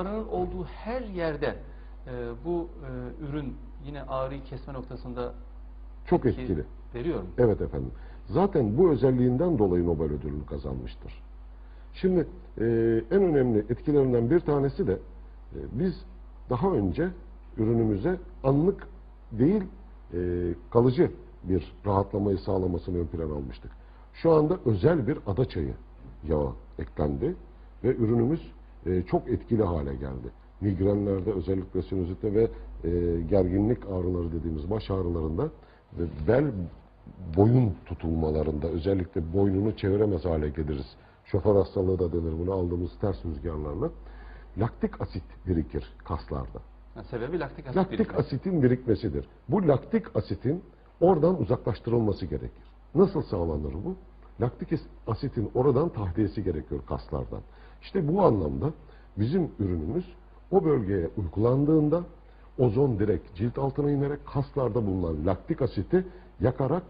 ağrının olduğu her yerde e, bu e, ürün yine ağrıyı kesme noktasında Çok etki etkili. veriyor mu? Evet efendim. Zaten bu özelliğinden dolayı Nobel ödülünü kazanmıştır. Şimdi e, en önemli etkilerinden bir tanesi de e, biz daha önce ürünümüze anlık değil e, kalıcı bir rahatlamayı sağlamasını ön plana almıştık. Şu anda özel bir ada çayı yağı eklendi ve ürünümüz e, çok etkili hale geldi. Migrenlerde özellikle sinüzitte ve e, gerginlik ağrıları dediğimiz baş ağrılarında ve bel boyun tutulmalarında özellikle boynunu çeviremez hale geliriz. Şoför hastalığı da denir bunu aldığımız ters rüzgarlarla. Laktik asit birikir kaslarda. Ha, sebebi laktik asit Laktik birikmesi. asitin birikmesidir. Bu laktik asitin oradan uzaklaştırılması gerekir. Nasıl sağlanır bu? Laktik as- asitin oradan tahliyesi gerekiyor kaslardan. İşte bu anlamda bizim ürünümüz o bölgeye uygulandığında ozon direkt cilt altına inerek kaslarda bulunan laktik asiti yakarak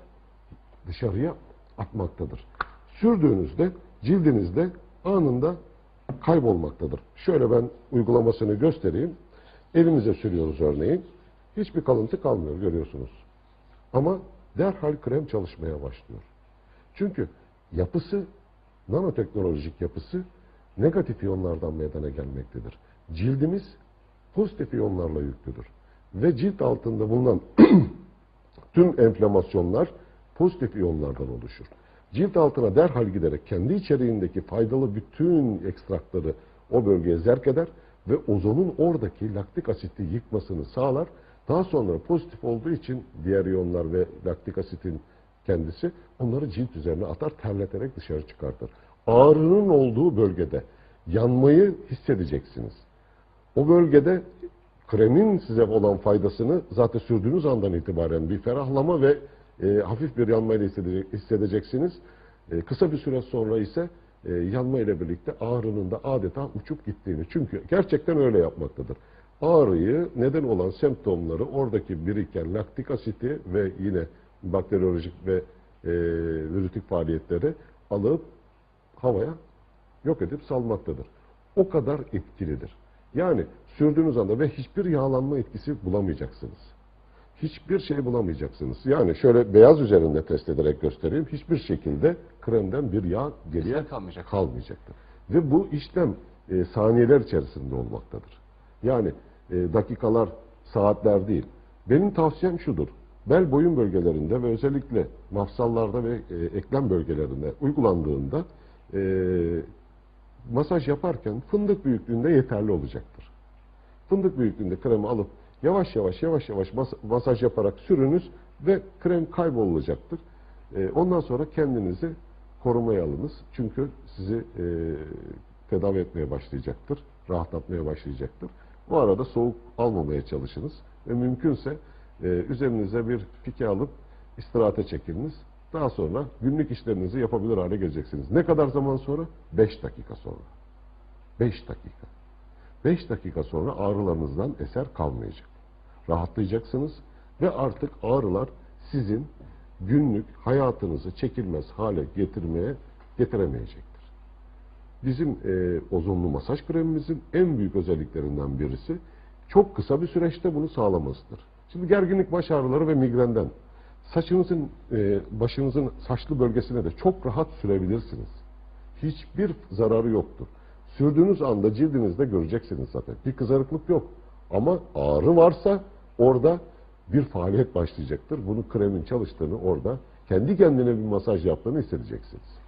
dışarıya atmaktadır. Sürdüğünüzde cildinizde anında kaybolmaktadır. Şöyle ben uygulamasını göstereyim. Elimize sürüyoruz örneğin. Hiçbir kalıntı kalmıyor görüyorsunuz. Ama derhal krem çalışmaya başlıyor. Çünkü yapısı, nanoteknolojik yapısı negatif iyonlardan meydana gelmektedir. Cildimiz pozitif iyonlarla yüklüdür. Ve cilt altında bulunan tüm enflamasyonlar pozitif iyonlardan oluşur. Cilt altına derhal giderek kendi içeriğindeki faydalı bütün ekstrakları o bölgeye zerk eder ve ozonun oradaki laktik asiti yıkmasını sağlar. Daha sonra pozitif olduğu için diğer iyonlar ve laktik asitin kendisi onları cilt üzerine atar terleterek dışarı çıkartır. Ağrının olduğu bölgede yanmayı hissedeceksiniz. O bölgede kremin size olan faydasını zaten sürdüğünüz andan itibaren bir ferahlama ve e, hafif bir yanmayla hissedecek, hissedeceksiniz. E, kısa bir süre sonra ise e, yanma ile birlikte ağrının da adeta uçup gittiğini. Çünkü gerçekten öyle yapmaktadır. Ağrıyı neden olan semptomları oradaki biriken laktik asiti ve yine bakteriyolojik ve e, virütik faaliyetleri alıp havaya yok edip salmaktadır. O kadar etkilidir. Yani sürdüğünüz anda ve hiçbir yağlanma etkisi bulamayacaksınız. Hiçbir şey bulamayacaksınız. Yani şöyle beyaz üzerinde test ederek göstereyim. Hiçbir şekilde kremden bir yağ geriye Eser kalmayacak. kalmayacaktır. Ve bu işlem e, saniyeler içerisinde olmaktadır. Yani e, dakikalar, saatler değil. Benim tavsiyem şudur. Bel boyun bölgelerinde ve özellikle mafsallarda ve e, eklem bölgelerinde uygulandığında e, masaj yaparken fındık büyüklüğünde yeterli olacaktır. Fındık büyüklüğünde kremi alıp yavaş yavaş yavaş yavaş mas- masaj yaparak sürünüz ve krem kaybolacaktır. E, ondan sonra kendinizi korumaya alınız. Çünkü sizi e, tedavi etmeye başlayacaktır. Rahatlatmaya başlayacaktır. Bu arada soğuk almamaya çalışınız. Ve mümkünse e, üzerinize bir pike alıp istirahate çekiliniz. Daha sonra günlük işlerinizi yapabilir hale geleceksiniz. Ne kadar zaman sonra? 5 dakika sonra. 5 dakika. 5 dakika sonra ağrılarınızdan eser kalmayacak. Rahatlayacaksınız ve artık ağrılar sizin günlük hayatınızı çekilmez hale getirmeye getiremeyecektir. Bizim e, ozonlu masaj kremimizin en büyük özelliklerinden birisi çok kısa bir süreçte bunu sağlamasıdır. Şimdi gerginlik baş ağrıları ve migrenden saçınızın, e, başınızın saçlı bölgesine de çok rahat sürebilirsiniz. Hiçbir zararı yoktur. Sürdüğünüz anda cildinizde göreceksiniz zaten. Bir kızarıklık yok. Ama ağrı varsa orada bir faaliyet başlayacaktır. Bunu kremin çalıştığını orada kendi kendine bir masaj yaptığını hissedeceksiniz.